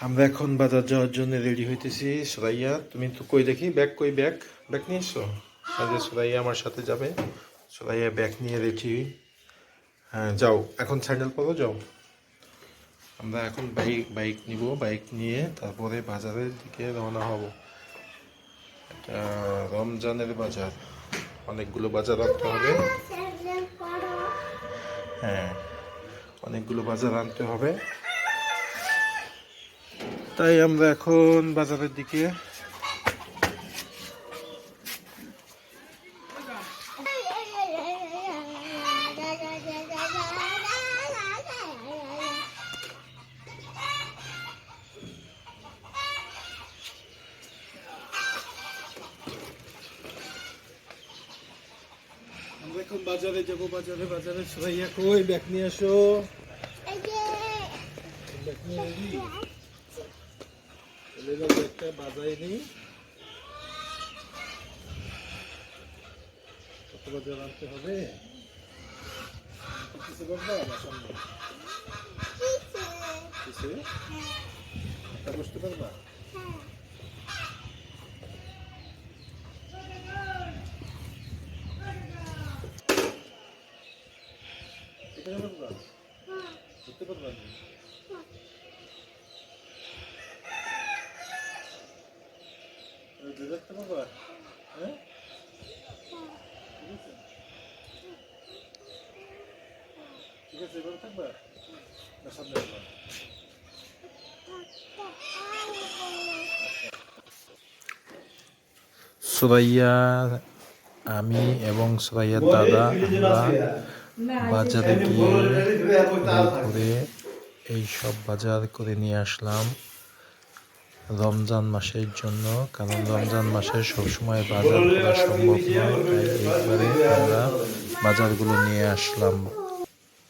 আমরা এখন বাজার যাওয়ার জন্য রেডি হইতেছি। সুরাইয়া, তুমি তো কই দেখি? ব্যাগ কই, ব্যাগ? ব্যাগ নিয়ে এসো আজকে সুরাইয়া আমার সাথে যাবে। সুরাইয়া ব্যাগ নিয়ে রেডি। হ্যাঁ যাও। এখন স্যান্ডেল পরো, যাও। আমরা এখন বাইক বাইক নিব। বাইক নিয়ে তারপরে বাজারের দিকে রওনা হব। এটা রমজানের বাজার। অনেকগুলো বাজার আনতে হবে। হ্যাঁ অনেকগুলো বাজার আনতে হবে। তাই আমরা এখন বাজারের দিকে আমরা এখন বাজারে যাব বাজারে বাজারে সবাইয়া কই ব্যাগ নিয়ে আসো। ব্যাগ নিয়ে যাব একটা বাজারে নেই কত বাজার আনতে হবে? কিছু করবা না সামনে? কিছু? বসতে পারবা? এখানে পারবা দেখতে হ্যাঁ? ঠিক আছে এবার থাকবা? না, সামনে সুরাইয়া আমি এবং সুরাইয়ার দাদা, আমরা বাজারে গিয়ে ঘুরে এই সব বাজার করে নিয়ে আসলাম। রমজান মাসের জন্য, কারণ রমজান মাসে সবসময় বাজার করা সম্ভব নয়, তাই একবারে আমরা বাজারগুলো নিয়ে আসলাম।